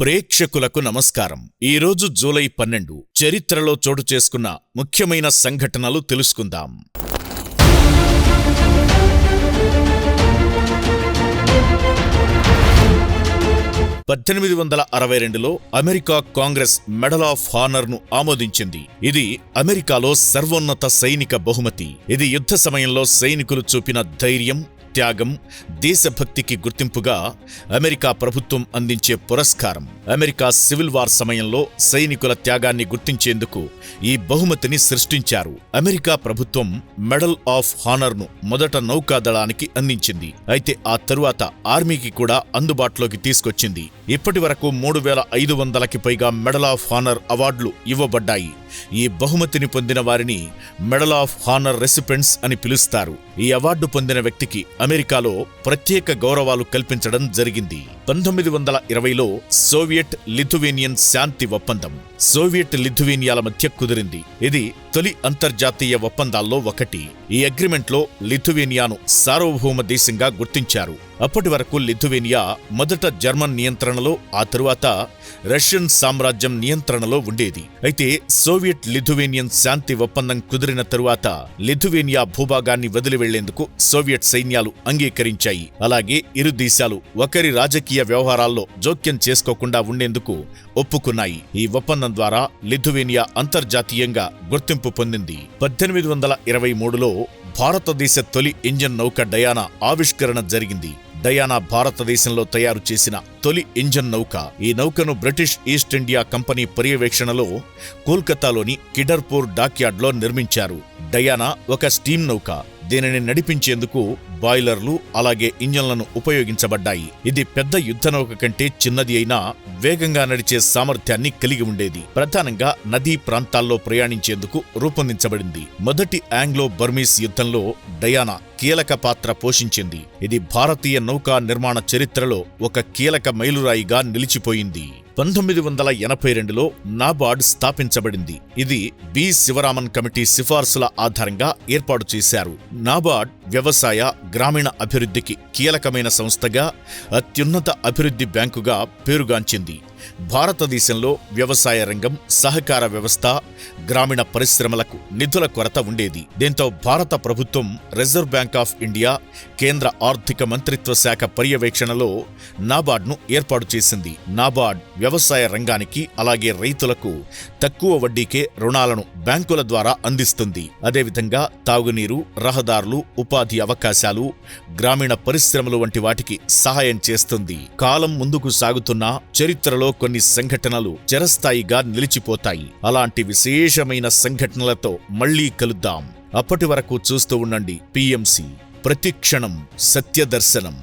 ప్రేక్షకులకు నమస్కారం. ఈరోజు జూలై పన్నెండు. చరిత్రలో చోటు చేసుకున్న ముఖ్యమైన సంఘటనలు తెలుసుకుందాం. పద్దెనిమిది వందల అరవై రెండులో అమెరికా కాంగ్రెస్ మెడల్ ఆఫ్ హానర్ను ఆమోదించింది. ఇది అమెరికాలో సర్వోన్నత సైనిక బహుమతి. ఇది యుద్ధ సమయంలో సైనికులు చూపిన ధైర్యం త్యాగం దేశభక్తికి గుర్తింపుగా అమెరికా ప్రభుత్వం అందించే పురస్కారం. అమెరికా సివిల్ వార్ సమయంలో సైనికుల త్యాగాన్ని గుర్తించేందుకు ఈ బహుమతిని సృష్టించారు. అమెరికా ప్రభుత్వం మెడల్ ఆఫ్ హానర్ను మొదట నౌకాదళానికి అందించింది. అయితే ఆ తరువాత ఆర్మీకి కూడా అందుబాటులోకి తీసుకొచ్చింది. ఇప్పటి వరకు మూడు వేల ఐదు వందలకి పైగా మెడల్ ఆఫ్ హానర్ అవార్డులు ఇవ్వబడ్డాయి. ఈ బహుమతిని పొందిన వారిని మెడల్ ఆఫ్ హానర్ రెసిపెంట్స్ అని పిలుస్తారు. ఈ అవార్డు పొందిన వ్యక్తికి అమెరికాలో ప్రత్యేక గౌరవాలు కల్పించడం జరిగింది. పంతొమ్మిది వందల ఇరవైలో సోవియట్ లిథువేనియన్ శాంతి ఒప్పందం. సోవియట్ లిథువేనియాల మధ్య కుదిరింది. ఇది తొలి అంతర్జాతీయ ఒప్పందాల్లో ఒకటి. ఈ అగ్రిమెంట్లో లిథువేనియాను సార్వభౌమ దేశంగా గుర్తించారు. అప్పటి వరకు లిథువేనియా మొదట జర్మన్ నియంత్రణలో ఆ తరువాత రష్యన్ సామ్రాజ్యం నియంత్రణలో ఉండేది. అయితే సోవియట్ లిథువేనియన్ శాంతి ఒప్పందం కుదిరిన తరువాత లిథువేనియా భూభాగాన్ని వదిలి వెళ్ళేందుకు సోవియట్ సైన్యాలు అంగీకరించాయి. అలాగే ఇరు దేశాలు ఒకరి రాజకీయ వ్యవహారాల్లో జోక్యం చేసుకోకుండా ఉండేందుకు ఒప్పుకున్నాయి. ఈ ఒప్పందం ద్వారా లిథువేనియా అంతర్జాతీయంగా గుర్తింపు పొందింది. పద్దెనిమిది వందల ఇరవై మూడులో భారతదేశ తొలి ఇంజన్ నౌక డయానా ఆవిష్కరణ జరిగింది. డయానా భారతదేశంలో తయారు చేసిన తొలి ఇంజన్ నౌక. ఈ నౌకను బ్రిటిష్ ఈస్ట్ ఇండియా కంపెనీ పర్యవేక్షణలో కోల్కతాలోని కిడర్పూర్ డాక్యార్డ్లో నిర్మించారు. డయానా ఒక స్టీమ్ నౌక. దీనిని నడిపించేందుకు బాయిలర్లు అలాగే ఇంజన్లను ఉపయోగించబడ్డాయి. ఇది పెద్ద యుద్ధనౌక కంటే చిన్నది అయినా వేగంగా నడిచే సామర్థ్యాన్ని కలిగి ఉండేది. ప్రధానంగా నదీ ప్రాంతాల్లో ప్రయాణించేందుకు రూపొందించబడింది. మొదటి ఆంగ్లో బర్మీస్ యుద్ధంలో డయానా కీలక పాత్ర పోషించింది. ఇది భారతీయ నౌకా నిర్మాణ చరిత్రలో ఒక కీలక మైలురాయిగా నిలిచిపోయింది. పంతొమ్మిది వందల ఎనభై రెండులో నాబార్డ్ స్థాపించబడింది. ఇది బి శివరామన్ కమిటీ సిఫార్సుల ఆధారంగా ఏర్పాటు చేశారు. నాబార్డ్ వ్యవసాయ గ్రామీణ అభివృద్ధికి కీలకమైన సంస్థగా అత్యున్నత అభివృద్ధి బ్యాంకుగా పేరుగాంచింది. భారతదేశంలో వ్యవసాయ రంగం సహకార వ్యవస్థ గ్రామీణ పరిశ్రమలకు నిధుల కొరత ఉండేది. దీంతో భారత ప్రభుత్వం రిజర్వ్ బ్యాంక్ ఆఫ్ ఇండియా కేంద్ర ఆర్థిక మంత్రిత్వ శాఖ పర్యవేక్షణలో నాబార్డ్ను ఏర్పాటు చేసింది. నాబార్డ్ వ్యవసాయ రంగానికి అలాగే రైతులకు తక్కువ వడ్డీకే రుణాలను బ్యాంకుల ద్వారా అందిస్తుంది. అదేవిధంగా తాగునీరు రహదారులు ఉపాధి అవకాశాలు గ్రామీణ పరిశ్రమలు వంటి వాటికి సహాయం చేస్తుంది. కాలం ముందుకు సాగుతున్న చరిత్రలో కొన్ని సంఘటనలు చిరస్థాయిగా నిలిచిపోతాయి. అలాంటి విశేషమైన సంఘటనలతో మళ్ళీ కలుద్దాం. అప్పటి వరకు చూస్తూ ఉండండి. పిఎంసి. ప్రతిక్షణం సత్యదర్శనం.